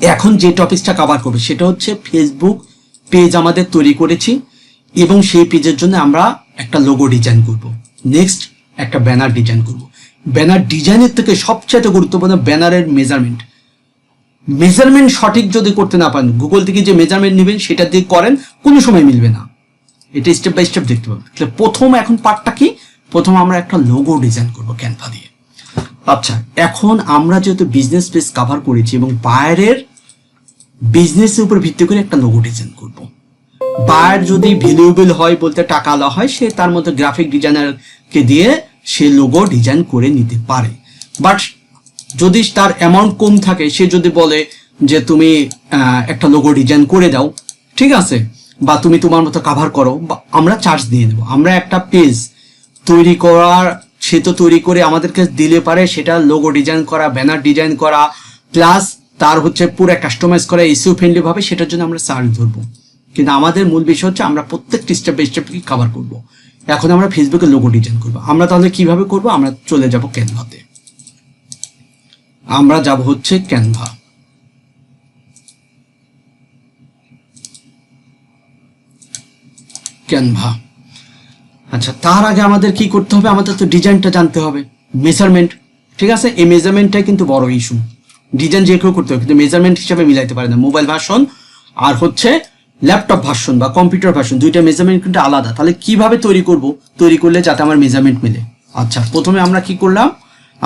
এখন যে টপিকসটা কভার করবে, সেটা হচ্ছে ফেসবুক পেজ আমাদের তৈরি করেছি এবং সেই পেজের জন্য আমরা একটা লোগো ডিজাইন করব। নেক্সট একটা ব্যানার ডিজাইন করব। ব্যানার ডিজাইনের থেকে সবচেয়ে গুরুত্বপূর্ণ ব্যানারের মেজারমেন্ট মেজারমেন্ট সঠিক যদি করতে না পারেন গুগল থেকে যে মেজারমেন্ট নেবেন, সেটা দিয়ে করেন, কোনো সময় মিলবে না। এটা স্টেপ বাই স্টেপ দেখতে পাবেন তাহলে প্রথম এখন পার্টটা কি? প্রথম আমরা একটা লোগো ডিজাইন করব ক্যানভা দিয়ে। আচ্ছা এখন আমরা যেহেতু বিজনেস পেজ কভার করেছি এবং বাইরের বিজনেসের উপর ভিত্তি করে একটা লোগো ডিজাইন করব। বায়ার যদি ভ্যালুয়েবল হয় বলতে টাকা আলা হয়, সে তার মধ্যে গ্রাফিক ডিজাইনারকে দিয়ে সে লোগো ডিজাইন করে নিতে পারে। বাট যদি তার অ্যামাউন্ট কম থাকে, সে যদি বলে যে তুমি একটা লোগো ডিজাইন করে দাও, ঠিক আছে, বা তুমি তোমার মতো কাভার করো, বা আমরা চার্জ দিয়ে দেবো। আমরা একটা পেজ তৈরি করার, সে তো তৈরি করে আমাদেরকে দিলে পারে, সেটা লোগো ডিজাইন করা ব্যানার ডিজাইন করা প্লাস তার হচ্ছে পুরো কাস্টমাইজ করা ইস্যু ফ্রেন্ডলি ভাবে সেটার জন্য আমরা সার্চ ধরবো। কিন্তু আমাদের মূল বিষয় হচ্ছে আমরা প্রত্যেকটি স্টেপ স্টেপ কি কভার করব। এখন আমরা ফেসবুকে লোগো ডিজাইন করব। আমরা তাহলে কীভাবে করব? আমরা চলে যাব ক্যানভাতে আমরা যাব হচ্ছে ক্যানভা ক্যানভা আচ্ছা তার আগে আমাদের কি করতে হবে? আমাদের তো ডিজাইনটা জানতে হবে। মেজারমেন্ট ঠিক আছে? এই মেজারমেন্টটাই কিন্তু বড় ইস্যু ডিজাইন যে কেউ করতে হবে, কিন্তু মেজারমেন্ট হিসাবে মিলাইতে পারে না। মোবাইল ভার্সন আর হচ্ছে ল্যাপটপ ভার্সন বা কম্পিউটার ভার্সন দুইটা মেজারমেন্ট কিন্তু আলাদা। তাহলে কীভাবে তৈরি করব? তৈরি করলে যাতে আমার মেজারমেন্ট মিলে। আচ্ছা প্রথমে আমরা কি করলাম?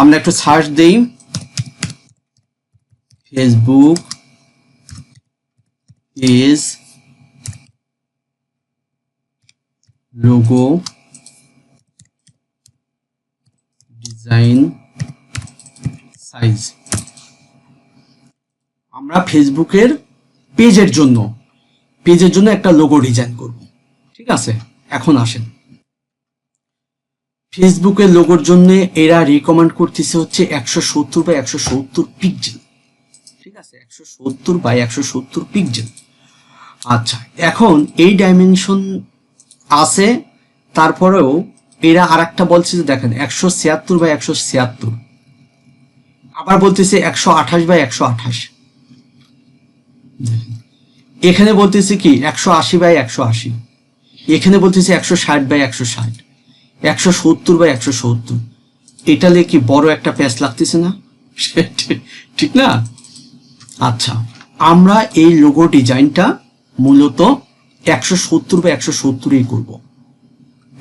আমরা একটু সার্চ দেই। Facebook page logo design size আমরা ফেসবুকের পেজের জন্য পেজের জন্য একটা লোগো ডিজাইন করব। ঠিক আছে? এখন আসেন। ফেসবুকের লোগোর জন্য এরা রিকমেন্ড করতেছে হচ্ছে একশো সত্তর বা একশো সত্তর পিকজেল ঠিক আছে? একশো সত্তর বাই একশো সত্তর পিকজেল আচ্ছা এখন এই ডাইমেনশন আছে, তারপরেও এরা আর একটা বলছে যে দেখেন, একশো ছিয়াত্তর বাই একশো ছিয়াত্তর। আবার বলতেছে একশো আঠাশ বাই একশো আঠাশ। এখানে বলতেছি কি, একশো আশি বাই একশো আশি। এখানে বলতেছি একশো ষাট বাই একশো ষাট। একশো সত্তর বাই একশো সত্তর। এটা লে কি বড় একটা প্যাচ লাগতেছে না? ঠিক না? আচ্ছা আমরা এই লোগো ডিজাইনটা মূলত একশো সত্তর বা একশো সত্তরই করব।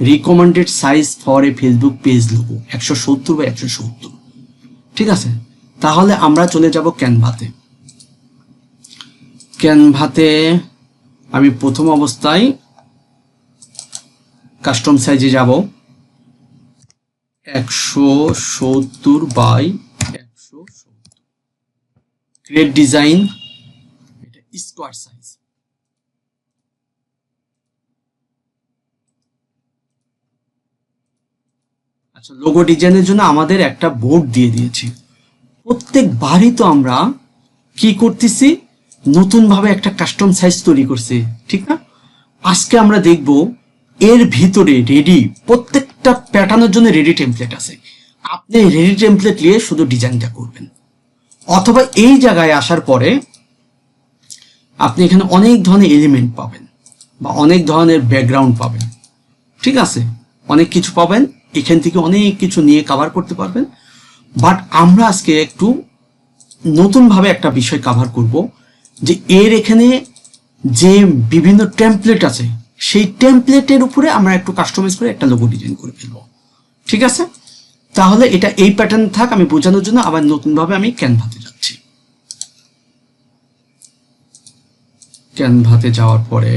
Recommended size for a Facebook page logo একশো সত্তর বা একশো সত্তর। ঠিক আছে? তাহলে আমরা চলে যাব ক্যানভাতে ক্যানভাতে আমি প্রথম অবস্থায় কাস্টম সাইজে যাব। একশো সত্তর বাই একশো সত্তর। ক্রিয়েট ডিজাইন এটা স্কোয়ার সাইজ আচ্ছা লোগো ডিজাইনের জন্য আমাদের একটা বোর্ড দিয়ে দিয়েছি। প্রত্যেকবারই তো আমরা কি করতেছি? নতুন ভাবে একটা কাস্টম সাইজ তৈরি করছে, ঠিক না? আজকে আমরা দেখব এর ভিতরে রেডি প্রত্যেকটা প্যাটার্নের জন্য রেডি টেমপ্লেট আছে। আপনি রেডি টেমপ্লেট নিয়ে শুধু ডিজাইনটা করবেন। অথবা এই জায়গায় আসার পরে আপনি এখানে অনেক ধরনের এলিমেন্ট পাবেন বা অনেক ধরনের ব্যাকগ্রাউন্ড পাবেন, ঠিক আছে? অনেক কিছু পাবেন, এখান থেকে অনেক কিছু নিয়ে কভার করতে পারবেন। বাট আমরা আজকে একটু নতুনভাবে একটা বিষয় কভার করব। যে এর এখানে যে বিভিন্ন টেমপ্লেট আছে, সেই টেমপ্লেটের উপরে আমরা একটু কাস্টমাইজ করে একটা লোগো ডিজাইন করে ফেলব। ঠিক আছে? তাহলে এটা এই প্যাটার্ন থাক, আমি বোঝানোর জন্য আবার নতুনভাবে আমি ক্যানভাতে যাচ্ছি। ক্যানভাতে যাওয়ার পরে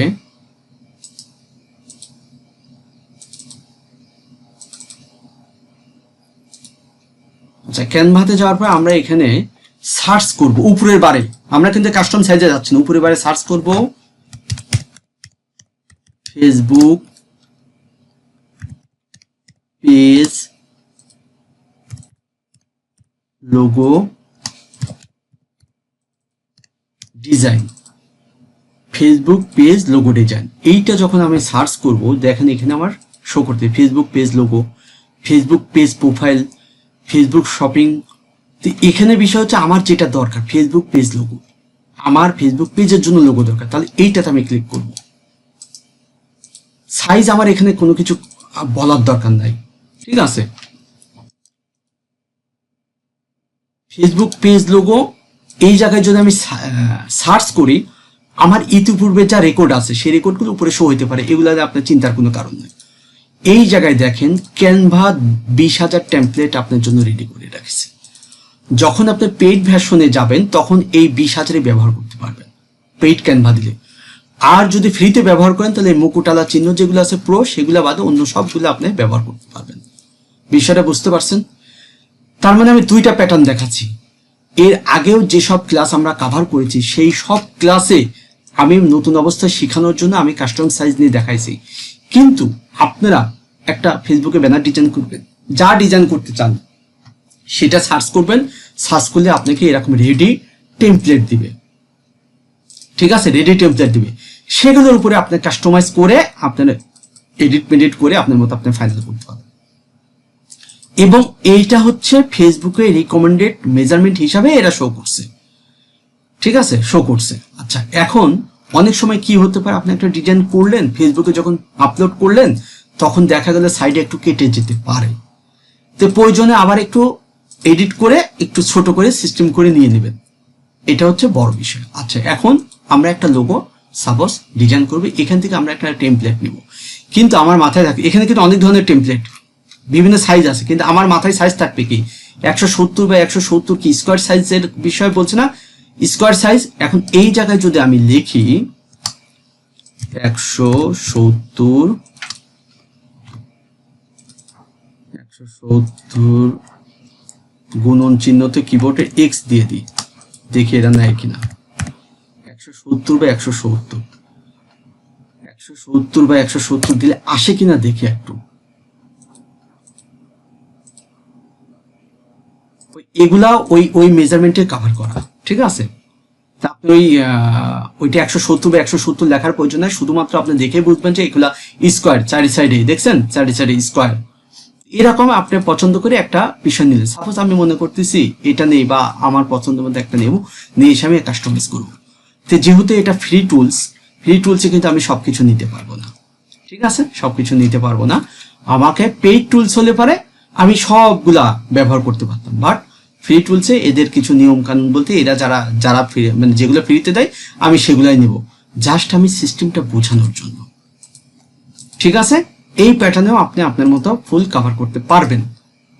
আচ্ছা ক্যানভাতে যাওয়ার পর আমরা এখানে সার্চ করব, উপরের বারে। আমরা কিন্তু কাস্টম সাইজে যাচ্ছি না। উপরের বারে সার্চ করব। Facebook page logo design Facebook page logo design এইটা যখন আমি সার্চ করব, দেখেন এখানে আমার শো করতে। Facebook page logo Facebook page profile Facebook shopping তো এখানে বিষয় হচ্ছে আমার যেটা দরকার ফেসবুক পেজ লোগো আমার ফেসবুক পেজের জন্য লোগো দরকার। তাহলে এইটাতে আমি ক্লিক করব। সাইজ আমার এখানে কোনো কিছু বলার দরকার নাই। ঠিক আছে? ফেসবুক পেজ লোগো এই জায়গায় যদি আমি সার্চ করি, আমার ইতিপূর্বে যা রেকর্ড আছে, সেই রেকর্ডগুলো উপরে শো হইতে পারে। এগুলো আপনার চিন্তার কোনো কারণ নেই। এই জায়গায় দেখেন ক্যানভা বিশ হাজার টেমপ্লেট আপনার জন্য রেডি করে রাখছে। যখন আপনি পেইড ভ্যাশনে যাবেন, তখন এই বিশ হাজারে ব্যবহার করতে পারবেন। পেইড ক্যানভা দিলে। আর যদি ফ্রিতে ব্যবহার করেন, তাহলে মুকুটালা চিহ্ন যেগুলো আছে প্রো সেগুলো বাদে অন্য সবগুলো আপনি ব্যবহার করতে পারবেন। বিষয়টা বুঝতে পারছেন? তার মানে আমি দুইটা প্যাটার্ন দেখাচ্ছি। এর আগেও যেসব ক্লাস আমরা কাভার করেছি, সেই সব ক্লাসে আমি নতুন অবস্থায় শেখানোর জন্য আমি কাস্টম সাইজ নিয়ে দেখাইছি। কিন্তু আপনারা একটা ফেসবুকে ব্যানার ডিজাইন করবেন। যা ডিজাইন করতে চান সেটা সার্চ করবেন সার্চ করলে আপনাকে এরকম রেডি টেমপ্লেট দিবে। ঠিক আছে? রেডি টেমপ্লেট দিবে। সেগুলোর উপরে আপনি কাস্টমাইজ করে আপনার এডিট মেডিট করে আপনার মতো আপনি ফাইনাল করতে পারবেন। এবং এইটা হচ্ছে ফেসবুকে রিকমেন্ডেড মেজারমেন্ট হিসাবে এরা শো করছে। ঠিক আছে? শো করছে। আচ্ছা এখন অনেক সময় কি হতে পারে? আপনি একটা ডিজাইন করলেন ফেসবুকে যখন আপলোড করলেন, তখন দেখা গেল সাইডে একটু কেটে যেতে পারে। তো প্রয়োজনে আবার একটু এডিট করে একটু ছোট করে সিস্টেম করে নিয়ে নেবেন। এটা হচ্ছে বড় বিষয়। আচ্ছা এখন আমরা একটা লোগো সাপোজ ডিজাইন করব, এখান থেকে আমরা একটা টেমপ্লেট নিব। কিন্তু আমার মাথায় থাকে এখানে কিন্তু অনেক ধরনের টেমপ্লেট বিভিন্ন সাইজ আছে, কিন্তু আমার মাথায় সাইজ থাকবে কি? একশো সত্তর বা একশো সত্তর কি স্কোয়ার সাইজের বিষয় বলছে না? স্কোয়ার সাইজ এখন এই জায়গায় যদি আমি লিখি, একশো সত্তর একশো সত্তর গুণন চিহ্নতে কিবোর্ডে এক্স দিয়ে দিই। দেখি এটা নেয় কিনা। একশো সত্তর বা একশো সত্তর। একশো সত্তর বা একশো সত্তর দিলে আসে কিনা দেখি একটু। এগুলা ওই ওই মেজারমেন্টে কাভার করা, ঠিক আছে? আপনি ওই ওইটা একশো সত্তর বা একশো সত্তর লেখার প্রয়োজন নাই, শুধুমাত্র আপনি দেখে বুঝবেন যে এগুলা স্কোয়ার চারি সাইডে দেখছেন? চারি সাইডে স্কোয়ার এরকম আপনি পছন্দ করে একটা বিষয় নিলেন। সাপোজ আমি মনে করতেছি, এটা নেই বা আমার পছন্দ মধ্যে একটা নেব নিয়ে এসে আমি কাস্টমাইজ করব। তো যেহেতু এটা ফ্রি টুলস ফ্রি টুলসে কিন্তু আমি সবকিছু নিতে পারব না। ঠিক আছে? সবকিছু নিতে পারব না। আমাকে পেইড টুলস হলে পারে, আমি সবগুলা ব্যবহার করতে পারতাম। বাট ফ্রি টুলসে এদের কিছু নিয়ম কানুন বলতে এরা যারা যারা ফ্রি মানে যেগুলো ফ্রিতে দেয়, আমি সেগুলাই নেব। জাস্ট আমি সিস্টেমটা বোঝানোর জন্য। ঠিক আছে? এই প্যাটার্নেও আপনি আপনার মতো ফুল কভার করতে পারবেন।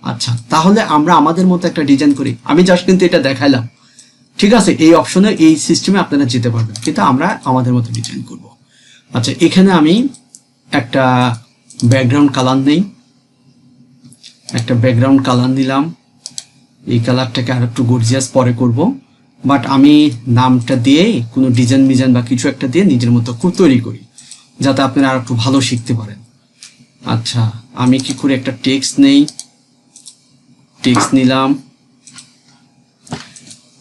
আচ্ছা তাহলে আমরা আমাদের মতো একটা ডিজাইন করি। আমি জাস্ট কিন্তু এটা দেখাইলাম। ঠিক আছে, এই অপশনে এই সিস্টেমে আপনারা যেতে পারবেন। কিন্তু আমরা আমাদের মতো ডিজাইন করব। আচ্ছা এখানে আমি একটা ব্যাকগ্রাউন্ড কালার নেই। একটা ব্যাকগ্রাউন্ড কালার নিলাম। এই কালারটাকে আর একটু গর্জিয়াস পরে করব। বাট আমি নামটা দিয়ে কোনো ডিজাইন মিজাইন বা কিছু একটা দিয়ে নিজের মতো খুব তৈরি করি। যাতে আপনারা আর একটু ভালো শিখতে পারেন। আচ্ছা আমি কি করে একটা টেক্সট নেই? টেক্সট নিলাম।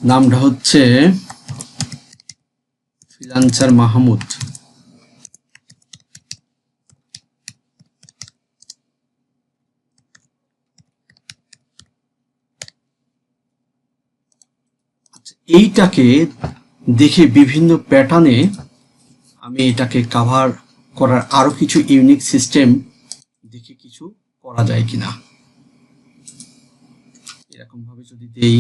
নামটা হচ্ছে ফিলান্সার মাহমুদ। আচ্ছা, এইটাকে দেখে বিভিন্ন প্যাটার্নে আমি এটাকে কাভার করার আরও কিছু ইউনিক সিস্টেম করা যায় কিনা। এরকম ভাবে যদি দেই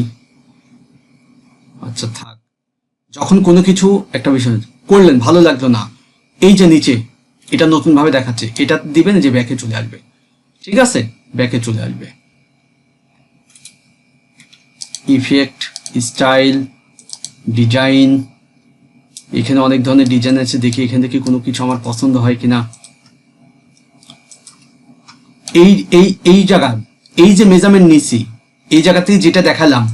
আচ্ছা থাক। যখন কোনো কিছু একটা বিষয় করলেন, ভালো লাগল না, এই যে নিচে, এটা নতুন ভাবে দেখাচ্ছে, এটা দিবেন যে ব্যাকে চলে আসবে। ঠিক আছে? ব্যাকে চলে আসবে। ইফেক্ট, স্টাইল, ডিজাইন, এখানে অনেক ধরনের ডিজাইন আছে, দেখি এখান থেকে কোনো কিছু আমার পছন্দ হয় কিনা। এই এই এই জায়গা, এই যে মেজারমেন্ট নিছি, এই জায়গা থেকে যেটা দেখালাম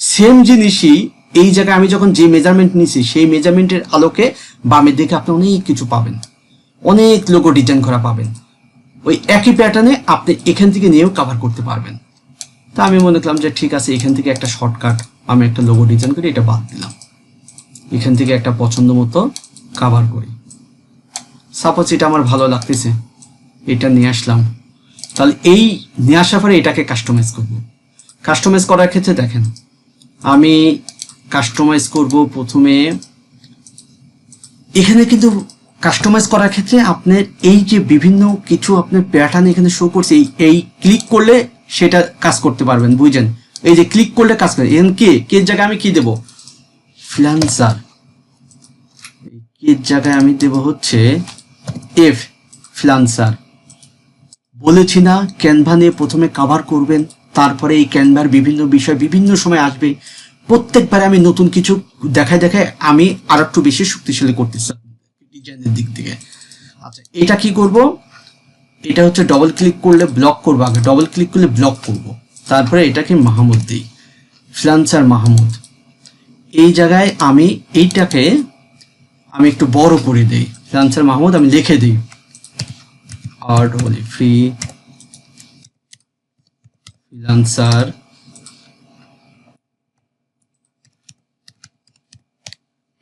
সেম জিনিসই এই জায়গায় আমি যখন যে মেজারমেন্ট নিছি, সেই মেজারমেন্টের আলোকে বামের দিকে আপনি অনেক কিছু পাবেন। অনেক লোগো ডিজাইন করা পাবেন। ওই একই প্যাটার্নে আপনি এখান থেকে নিয়েও কাভার করতে পারবেন। তা আমি মনে করলাম যে ঠিক আছে, এখান থেকে একটা শর্টকাট আমি একটা লোগো ডিজাইন করি এটা বাদ দিলাম। এখান থেকে একটা পছন্দ মতো কাভার করি। সাপোজ এটা আমার ভালো লাগতেছে, এটা নিয়ে আসলাম। তাহলে এই নিয়ে আসার পরে এটাকে কাস্টমাইজ করব। কাস্টমাইজ করার ক্ষেত্রে দেখেন, আমি কাস্টমাইজ করব প্রথমে। এখানে কিন্তু কাস্টমাইজ করার ক্ষেত্রে আপনার এই যে বিভিন্ন কিছু আপনার প্যাটার্ন এখানে শো করছে, এই ক্লিক করলে সেটা কাজ করতে পারবেন, বুঝছেন? এই যে ক্লিক করলে কাজ করে, এখানে কে কে জায়গায় আমি কি দেব? ফ্রিল্যান্সার এর জায়গায় আমি দেব হচ্ছে এফ ফ্রিল্যান্সার বলেছি না ক্যানভা নিয়ে প্রথমে কাভার করবেন, তারপরে এই ক্যানভার বিভিন্ন বিষয় বিভিন্ন সময় আসবে। প্রত্যেকবারে আমি নতুন কিছু দেখায় দেখায় আমি আর একটু বেশি শক্তিশালী করতেছি ডিজাইনের দিক থেকে। আচ্ছা এটা কি করব? এটা হচ্ছে ডবল ক্লিক করলে ব্লক করব। আগে ডবল ক্লিক করলে ব্লক করব। তারপরে এটাকে মাহমুদ দিই। ফ্রিল্যান্সার মাহমুদ। এই জায়গায় আমি এইটাকে আমি একটু বড় করে দিই। ফ্রিল্যান্সার মাহমুদ আমি লিখে দিই। আর বলি ফ্রি ফ্রিল্যান্সার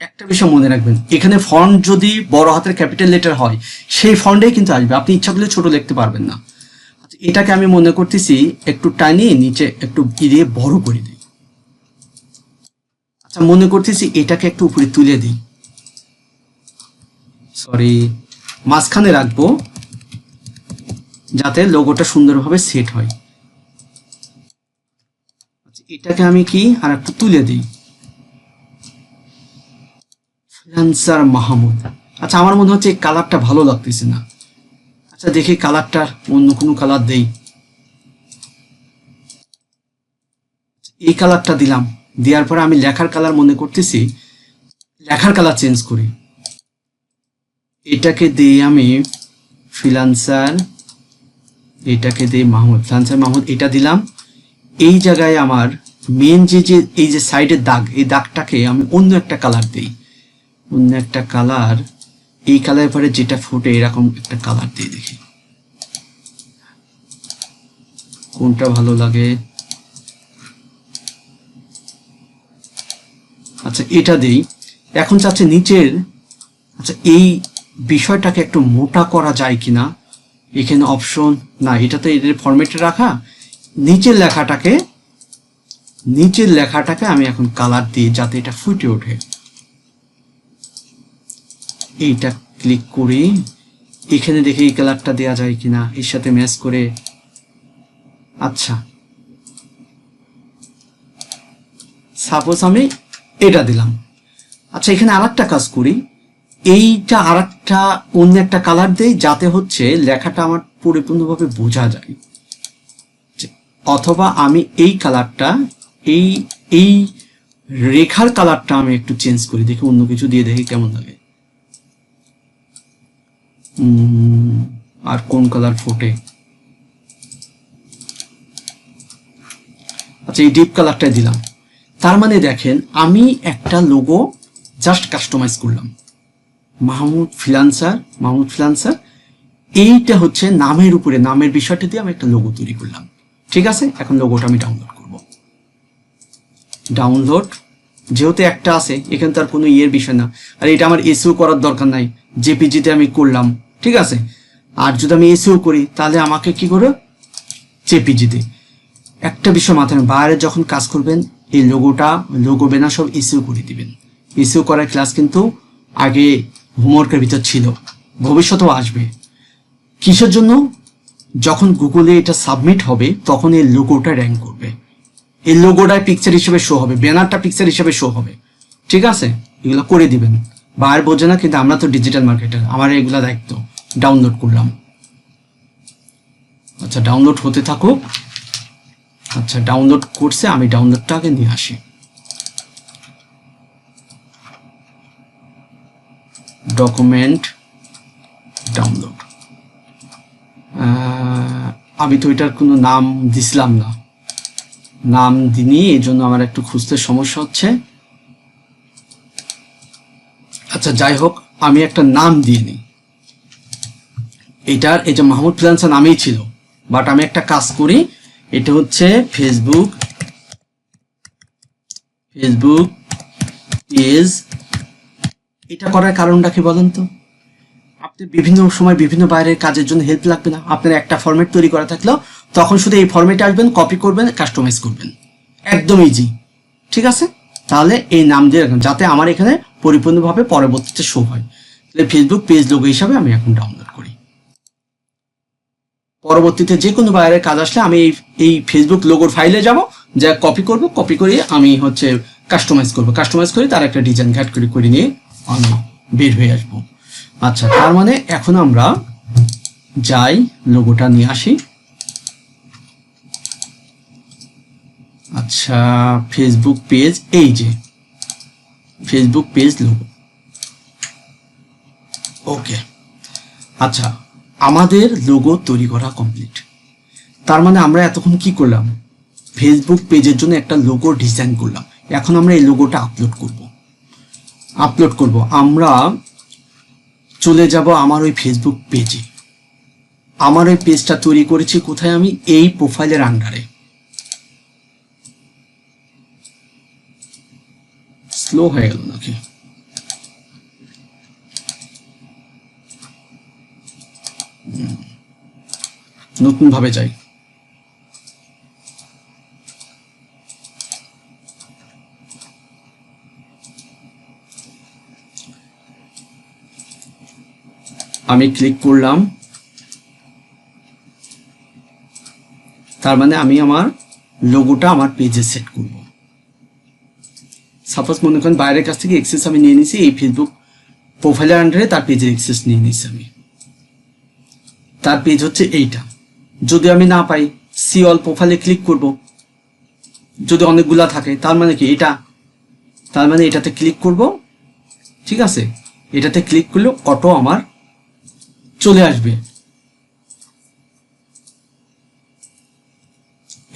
একটা বিষয় মনে রাখবেন এখানে ফন্ট যদি বড় হাতের ক্যাপিটাল লেটার হয় সেই ফন্টেই কিন্তু আসবে আপনি ইচ্ছা করলে ছোট লিখতে পারবেন না। আচ্ছা, এটাকে আমি মনে করতেছি একটু টানিয়ে নিচে একটু গিরিয়ে বড় করে দিই। আচ্ছা মনে করতেছি এটাকে একটু উপরে তুলে দিই। সরি মাঝখানে রাখব। যাতে লোগোটা সুন্দরভাবে সেট হয়। আচ্ছা, এটাকে আমি কি আর একটু তুলে দিই? ফ্রিল্যান্সার মাহমুদ। আচ্ছা আমার মনে হচ্ছে এই কালারটা ভালো লাগতেছে না। আচ্ছা দেখি কালারটার অন্য কোনো কালার দেই। এই কালারটা দিলাম। দেওয়ার পরে আমি লেখার কালার মনে করতেছি লেখার কালার চেঞ্জ করি। এটাকে দিয়ে আমি ফ্রিল্যান্সার এটাকে দিয়ে মাহমুদ ফ্রিল্যান্সার মাহমুদ, এটা দিলাম। এই জায়গায় আমার মেন যে যে, এই যে সাইডের দাগ, এই দাগটাকে আমি অন্য একটা কালার দিই। অন্য একটা কালার এই কালারের পরে যেটা ফুটে এরকম একটা কালার দিয়ে দেখি। কোনটা ভালো লাগে? আচ্ছা এটা দেই। এখন চাচ্ছে নিচের আচ্ছা এই বিষয়টাকে একটু মোটা করা যায় কিনা? এখানে অপশন না এটা তো এদের ফরম্যাটে রাখা। নিচের লেখাটাকে নিচের লেখাটাকে আমি এখন কালার দিই যাতে এটা ফুটে ওঠে। এইটা ক্লিক করি। এখানে দেখে এই কালারটা দেওয়া যায় কিনা, এর সাথে ম্যাচ করে। আচ্ছা। সাপোজ আমি এটা দিলাম। আচ্ছা এখানে আর কাজ করি। এইটা আর একটা অন্য একটা কালার দেই যাতে হচ্ছে লেখাটা আমার পরিপূর্ণভাবে বোঝা যায়। অথবা আমি এই কালারটা এই এই রেখার কালারটা আমি একটু চেঞ্জ করি, দেখি অন্য কিছু দিয়ে দেখি কেমন লাগে। আর কোন কালার ফোটে? আচ্ছা এই ডিপ কালারটাই দিলাম। তার মানে দেখেন, আমি একটা লোগো জাস্ট কাস্টমাইজ করলাম। মাহমুদ ফ্রিলান্সার মাহমুদ ফ্রিলান্সার এইটা হচ্ছে নামের উপরে, নামের বিষয়টা দিয়ে আমি একটা লোগো তৈরি করলাম। ঠিক আছে? এখন লোগোটা আমি ডাউনলোড করব। ডাউনলোড যেহেতু একটা আছে, এখানে তার কোনো ইয়ের বিষয় না। আর এটা আমার এসিও করার দরকার নাই। জেপিজিতে আমি করলাম। ঠিক আছে? আর যদি আমি এসিও করি, তাহলে আমাকে কি করে জেপিজিতে একটা বিষয় মাথায় বাইরে যখন কাজ করবেন, এই লোগোটা লোগো বেনা সব এসিও করে দিবেন। এসিও করার ক্লাস কিন্তু আগে হোমওয়ার্কের ভিতর ছিল। ভবিষ্যতেও আসবে। কিসের জন্য? যখন গুগলে এটা সাবমিট হবে, তখন এই লোগোটা র্যাঙ্ক করবে। এই লোগোটায় পিকচার হিসেবে শো হবে, ব্যানারটা পিকচার হিসেবে শো হবে। ঠিক আছে? এগুলো করে দিবেন। বাইরে বোঝে না, কিন্তু আমরা তো ডিজিটাল মার্কেটার আমার এগুলা দায়িত্ব। ডাউনলোড করলাম। আচ্ছা ডাউনলোড হতে থাকুক। আচ্ছা ডাউনলোড করছে, আমি ডাউনলোডটা আগে নিয়ে আসি। ডকুমেন্ট ডাউনলোড আমি তো এটার কোনো নাম দিছিলাম না। নাম দিনি এই জন্য আমার একটু খুঁজতে সমস্যা হচ্ছে। আচ্ছা যাই হোক, আমি একটা নাম দিয়ে এটার, এই যে মাহমুদ ফ্রিলান্সার নামেই ছিল। বাট আমি একটা কাজ করি, এটা হচ্ছে ফেসবুক ফেসবুক পেজ এটা করার কারণটা কি বলেন তো? আপনি বিভিন্ন সময় বিভিন্ন বাইরের কাজের জন্য হেল্প লাগবে না। আপনার একটা ফরম্যাট তৈরি করা থাকলেও তখন শুধু এই ফরম্যাটে আসবেন কপি করবেন কাস্টমাইজ করবেন। একদম ইজি ঠিক আছে? তাহলে এই নাম দিয়ে রাখলাম যাতে আমার এখানে পরিপূর্ণভাবে পরবর্তীতে শো হয়। তাহলে ফেসবুক পেজ লোগো হিসাবে আমি এখন ডাউনলোড করি। পরবর্তীতে যে কোনো বাইরের কাজ আসলে আমি এই এই ফেসবুক লোগোর ফাইলে যাব যা কপি করব কপি করে আমি হচ্ছে কাস্টমাইজ করব। কাস্টমাইজ করে তার একটা ডিজাইন ঘাট করে করে নিয়ে আমি বের হয়ে আসব। আচ্ছা তার মানে এখন আমরা যাই লোগোটা নিয়ে আসি। আচ্ছা ফেসবুক পেজ এই যে ফেসবুক পেজ লোগো ওকে আচ্ছা আমাদের লোগো তৈরি করা কমপ্লিট তার মানে আমরা এতক্ষণ কি করলাম? ফেসবুক পেজের জন্য একটা লোগো ডিজাইন করলাম। এখন আমরা এই লোগোটা আপলোড করব। আপলোড করব। আমরা চলে যাব আমার ওই ফেসবুক পেজে আমার ওই পেজটা তৈরি করেছি কোথায় আমি? এই প্রোফাইলের আন্ডারে স্লো হয়ে গেল নাকি? নতুন ভাবে যাই। আমি ক্লিক করলাম। তার মানে আমি আমার লোগোটা আমার পেজে সেট করব। সাপোজ মনে করেন বাইরের কাছ থেকে এক্সেস আমি নিয়ে নিছি, এই ফেসবুক প্রোফাইলের আন্ডারে তার পেজের এক্সেস নিয়ে নিছি আমি। তার পেজ হচ্ছে এইটা। যদি আমি না পাই সি অল প্রোফাইলে ক্লিক করব। যদি অনেকগুলা থাকে, তার মানে কি এটা? তার মানে এটাতে ক্লিক করব। ঠিক আছে? এটাতে ক্লিক করলে অটো আমার চলে আসবে।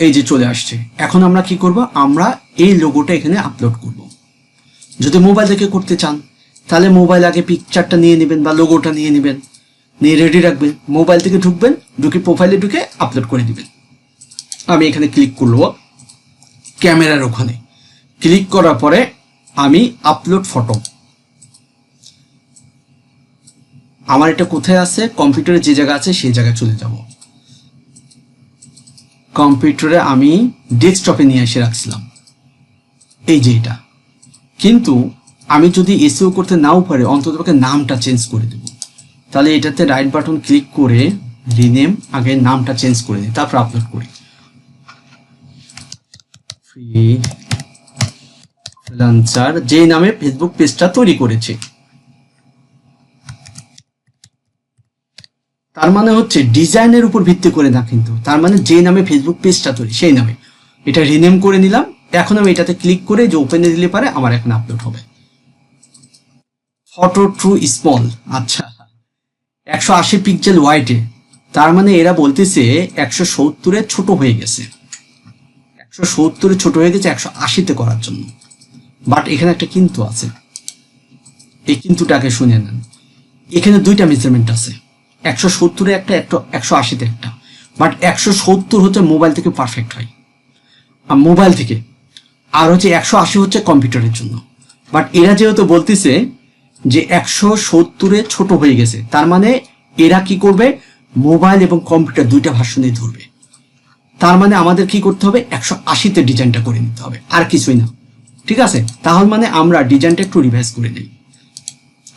এই যে চলে আসছে। এখন আমরা কি করব? আমরা এই লোগোটা এখানে আপলোড করব। যদি মোবাইল থেকে করতে চান, তাহলে মোবাইল আগে পিকচারটা নিয়ে নেবেন বা লোগোটা নিয়ে নেবেন। নিয়ে রেডি রাখবেন। মোবাইল থেকে ঢুকবেন, ঢুকে প্রোফাইলে ঢুকে আপলোড করে দিবেন আমি এখানে ক্লিক করব ক্যামেরার ওখানে। ক্লিক করার পরে আমি আপলোড ফটো আমার এটা কোথায় আছে? কম্পিউটারে যে জায়গা আছে, সেই জায়গায় চলে যাব। কম্পিউটারে আমি ডেস্কটপে নিয়ে এসে রাখছিলাম। এই যে এটা। কিন্তু আমি যদি এসিও করতে নাও পারি, অন্তত নামটা চেঞ্জ করে দেব। তাহলে এটাতে রাইট বাটন ক্লিক করে রিনেম আগে নামটা চেঞ্জ করে দিই তারপর আপলোড করি। ফ্রি ফ্রিলান্সার যে নামে ফেসবুক পেজটা তৈরি করেছে। তার মানে হচ্ছে ডিজাইনের উপর ভিত্তি করে না কিন্তু। তার মানে যে নামে ফেসবুক পেজটা তৈরি, সেই নামে। এটা রিনেম করে নিলাম। এখন আমি এটাতে ক্লিক করে যে ওপেনে দিলে পারে আমার এখন আপলোড হবে। ফটো ট্রু স্মল আচ্ছা। একশো আশি পিক্সেল ওয়াইটে তার মানে এরা বলতেছে একশো সত্তরে ছোট হয়ে গেছে। একশো সত্তরে ছোট হয়ে গেছে একশো আশিতে করার জন্য। বাট এখানে একটা কিন্তু আছে। এই কিন্তুটাকে শুনে নেন। এখানে দুইটা মেজারমেন্ট আছে। একশো সত্তরে একটা একটা একশো আশিতে একটা। বাট একশো সত্তর হচ্ছে মোবাইল থেকে পারফেক্ট হয়। আর মোবাইল থেকে। আর হচ্ছে একশো আশি হচ্ছে কম্পিউটারের জন্য। বাট এরা যেহেতু বলতেছে যে একশো সত্তরে ছোট হয়ে গেছে, তার মানে এরা কি করবে? মোবাইল এবং কম্পিউটার দুইটা ভার্সনেই ধরবে। তার মানে আমাদের কি করতে হবে? একশো আশিতে ডিজাইনটা করে নিতে হবে। আর কিছুই না। ঠিক আছে? তাহলে মানে আমরা ডিজাইনটা একটু রিভাইজ করে নিই।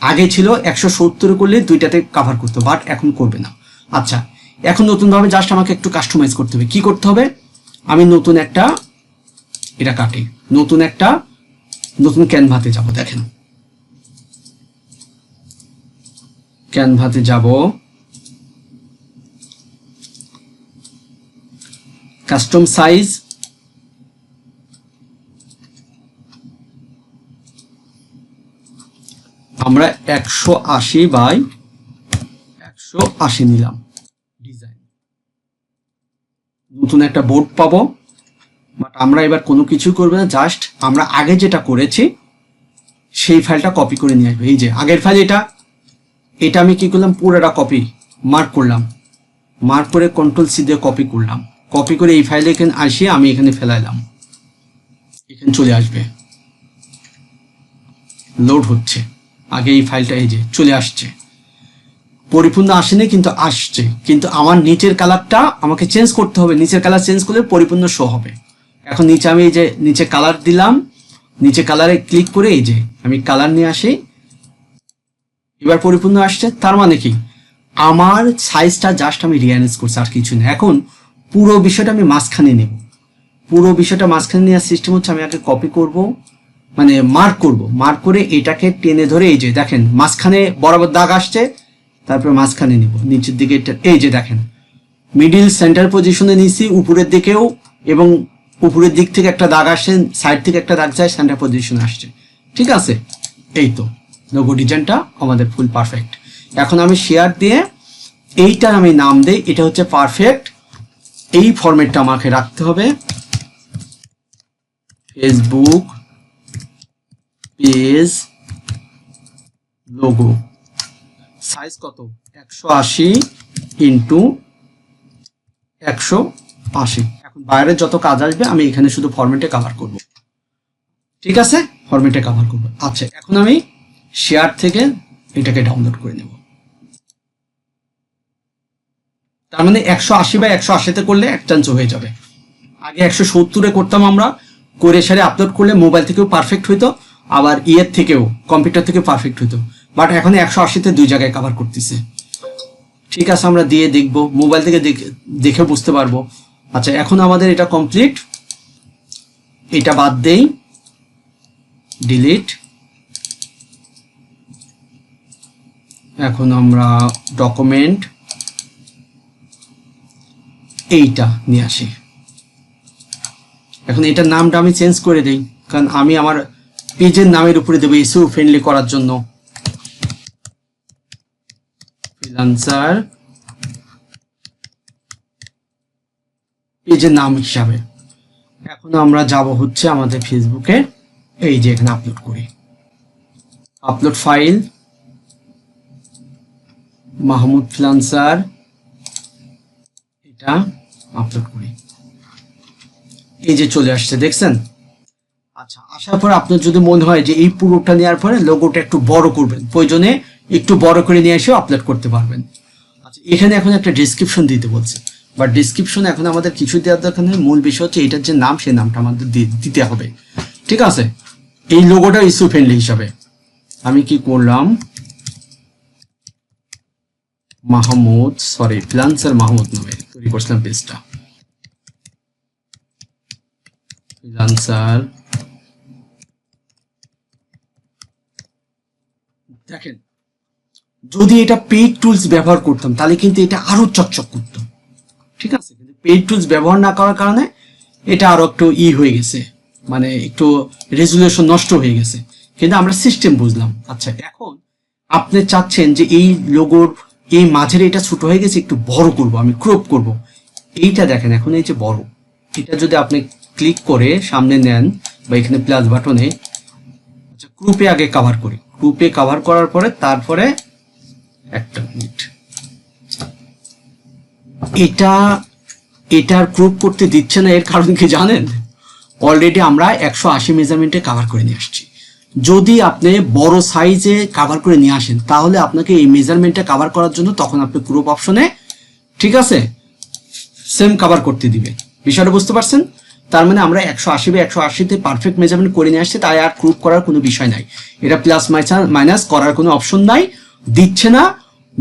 আগে ছিল একশো সত্তর করলে দুইটাতে কাভার করতো বাট এখন করবে না। আচ্ছা এখন নতুনভাবে জাস্ট আমাকে একটু কাস্টমাইজ করতে হবে। কি করতে হবে? আমি নতুন একটা, এটা কাটি। নতুন একটা, নতুন ক্যানভাতে যাব, দেখেন। ক্যানভাতে যাব। কাস্টম সাইজ আমরা একশো আশি বাই একশো আশি নিলাম। ডিজাইন নতুন একটা বোর্ড পাবো। বাট আমরা এবার কোনো কিছু করবে না জাস্ট আমরা আগে যেটা করেছি, সেই ফাইলটা কপি করে নিয়ে আসব। এই যে, আগের ফাইল এটা এটা আমি কি করলাম পুরোটা কপি মার্ক করলাম। মার্ক করে কন্ট্রোল সি দিয়ে কপি করলাম। কপি করে এই ফাইলে এখানে আসিয়ে আমি এখানে ফেলাইলাম। এখানে চলে আসবে। লোড হচ্ছে। আগে এই ফাইলটা এই যে চলে আসছে। পরিপূর্ণ আসেনি, কিন্তু আসছে। কিন্তু আমার নিচের কালারটা আমাকে চেঞ্জ করতে হবে। নিচের কালার চেঞ্জ করলে পরিপূর্ণ শো হবে। এখন নিচে আমি এই যে নিচে কালার দিলাম। নিচে কালারে ক্লিক করে এই যে আমি কালার নিয়ে আসি। এবার পরিপূর্ণ আসছে। তার মানে কি? আমার সাইজটা জাস্ট আমি রিয়ারেঞ্জ করছি, আর কিছু না। এখন পুরো বিষয়টা আমি মাঝখানে নেব। পুরো বিষয়টা মাঝখানে নেওয়ার সিস্টেম হচ্ছে আমি আগে কপি করব। মানে মার্ক করব। মার্ক করে এটাকে টেনে ধরে এই যে দেখেন, মাঝখানে বরাবর দাগ আসছে, তারপরে মাঝখানে নিব। নিচের দিকে এই যে দেখেন মিডিল সেন্টার পজিশনে নিছি, উপরের দিকেও, এবং উপরের দিক থেকে একটা দাগ আসছে সাইড থেকে একটা দাগ যায় সেন্টার পজিশনে আসছে। ঠিক আছে? এই তো। লোগো ডিজাইনটা আমাদের ফুল পারফেক্ট এখন আমি শেয়ার দিয়ে এইটার আমি নাম দেই, এটা হচ্ছে পারফেক্ট এই ফরম্যাটটা আমাকে রাখতে হবে। ফেসবুক পেজ লোগো সাইজ কত? একশো আশি ইন্টু একশো আশি। এখন বাইরে যত কাজ আসবে, আমি এখানে শুধু ফরম্যাটে কভার করব। ঠিক আছে? ফরম্যাটে কভার করব। আচ্ছা এখন আমি শেয়ার থেকে এটাকে ডাউনলোড করে নেব। তার মানে একশো আশি বা একশো আশিতে করলে এক চান্স হয়ে যাবে। আগে একশো সত্তরে করতাম আমরা, করে সারে আপলোড করলে মোবাইল থেকেও পারফেক্ট হইতো। আবার ইয়ের থেকেও কম্পিউটার থেকে পারফেক্ট হইতো বাট এখন একশো আশিতে দুই জায়গায় কভার করতেছে। ঠিক আছে, আমরা দিয়ে দেখব মোবাইল থেকে দেখে- দেখে বুঝতে পারব। আচ্ছা এখন আমাদের এটা কমপ্লিট এটা বাদ দেই। ডিলিট এখন আমরা ডকুমেন্ট এইটা নিয়ে আসি। এখন এটার নামটা আমি চেঞ্জ করে দিই, কারণ আমি আমার পেজের নামের উপরে দেবো ইস্যু ফ্রেন্ডলি করার জন্য। ফ্রিলান্সার পেজের নাম হিসাবে। এখন আমরা যাব হচ্ছে আমাদের ফেসবুকে এই যে এখানে আপলোড করি। আপলোড ফাইল মাহমুদ ফ্রিলান্সার এটা আপলোড করি। এই যে চলে আসছে, দেখছেন? আচ্ছা আসার পর আপনার যদি মনে হয় যে এই পুরোটা নেওয়ার পরে লোগোটা একটু বড় করবেন, প্রয়োজনে একটু বড় করে নিয়ে এসেও আপলোড করতে পারবেন। আচ্ছা এখানে এখন একটা ডিসক্রিপশন দিতে বলছে। বাট ডিসক্রিপশন এখন আমাদের কিছু দেওয়ার দরকার মূল বিষয় হচ্ছে এটার যে নাম, সেই নামটা আমাদের দিতে হবে। ঠিক আছে? এই লোগোটা ইস্যু ফ্রেন্ডলি হিসাবে। আমি কি করলাম? মাহমুদ সরি ফ্রিলান্সার মাহমুদ নামে তৈরি করছিলাম পেজটা ফ্রিলান্সার দেখেন, যদি এটা পেইড টুলস ব্যবহার করতাম, তাহলে কিন্তু এটা আরও চকচক করতো। ঠিক আছে? কিন্তু পেইড টুলস ব্যবহার না করার কারণে এটা আরও একটু ই হয়ে গেছে। মানে একটু রেজুলেশন নষ্ট হয়ে গেছে। কিন্তু আমরা সিস্টেম বুঝলাম। আচ্ছা এখন আপনি চাচ্ছেন যে এই লোগোর এই মাঝের এটা ছোট হয়ে গেছে, একটু বড় করব, আমি ক্রপ করব। এইটা দেখেন, এখন এই যে বড়। এটা যদি আপনি ক্লিক করে সামনে নেন বা এখানে প্লাস বাটনে আচ্ছা গ্রুপে আগে কভার করি। গ্রুপে কভার করার পরে তারপরে একটা মিনিট। এটা এটার গ্রুপ করতে দিচ্ছে না, এর কারণ কি জানেন? অলরেডি আমরা একশো আশি মেজারমেন্টে কাভার করে নিয়ে আসছি। যদি আপনি বড় সাইজে কাভার করে নিয়ে আসেন, তাহলে আপনাকে এই মেজারমেন্টটা কাভার করার জন্য তখন আপনি গ্রুপ অপশনে ঠিক আছে? সেম কাভার করতে দিবে। বিষয়টা বুঝতে পারছেন? তার মানে আমরা একশো আশি বা একশো আশিতে পারফেক্ট মেজারমেন্ট করে নিয়ে আসছি, তাই আর গ্রুপ করার কোনো বিষয় নাই। এটা প্লাস মাইনাস করার কোনো অপশন নাই, দিচ্ছে না,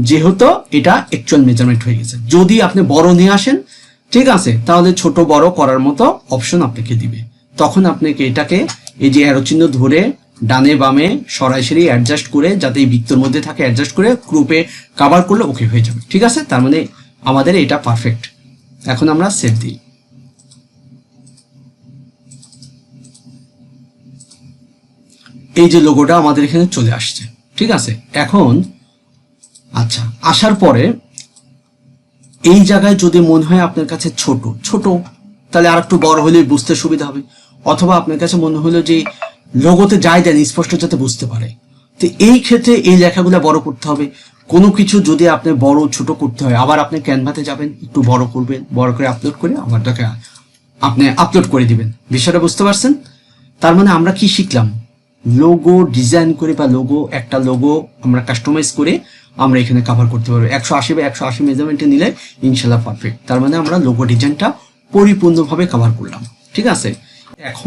যেহেতু এটা অ্যাকচুয়াল মেজারমেন্ট হয়ে গেছে। যদি আপনি বড় নিয়ে আসেন, ঠিক আছে, তাহলে ছোট বড় করার মতো অপশন আপনাকে দিবে। তখন আপনাকে এটাকে এই যে অ্যারো চিহ্ন ধরে ডানে বামে সরাসরি অ্যাডজাস্ট করে, যাতে এই বৃত্তর মধ্যে থাকে অ্যাডজাস্ট করে গ্রুপে কাভার করলে ওকে হয়ে যাবে। ঠিক আছে? তার মানে আমাদের এটা পারফেক্ট এখন আমরা সেভ দিই। এই যে লোগোটা আমাদের এখানে চলে আসছে, ঠিক আছে? এখন আচ্ছা আসার পরে এই জায়গায় যদি মনে হয় আপনার কাছে ছোট ছোট, তাহলে আর একটু বড় হলে বুঝতে সুবিধা হবে। অথবা আপনার কাছে মনে হলো যে লোগোতে যাই দেন স্পষ্ট যাতে বুঝতে পারে। তো এই ক্ষেত্রে এই লেখাগুলো বড় করতে হবে। কোনো কিছু যদি আপনি বড়, ছোট করতে হয়, আবার আপনি ক্যানভাতে যাবেন, একটু বড় করবেন, বড় করে আপলোড করে আবার তাকে আপনি আপলোড করে দিবেন। বিষয়টা বুঝতে পারছেন? তার মানে আমরা কি শিখলাম? লোগো ডিজাইন করে বা লোগো একটা লোগো আমরা কাস্টমাইজ করে আমরা এখানে কাভার করতে পারব। একশো আশি বা একশো আশি মেজারমেন্টে নিলে ইনশাল্লাহ পারফেক্ট তার মানে আমরা লোগো ডিজাইনটা পরিপূর্ণভাবে কাভার করলাম। ঠিক আছে? এখন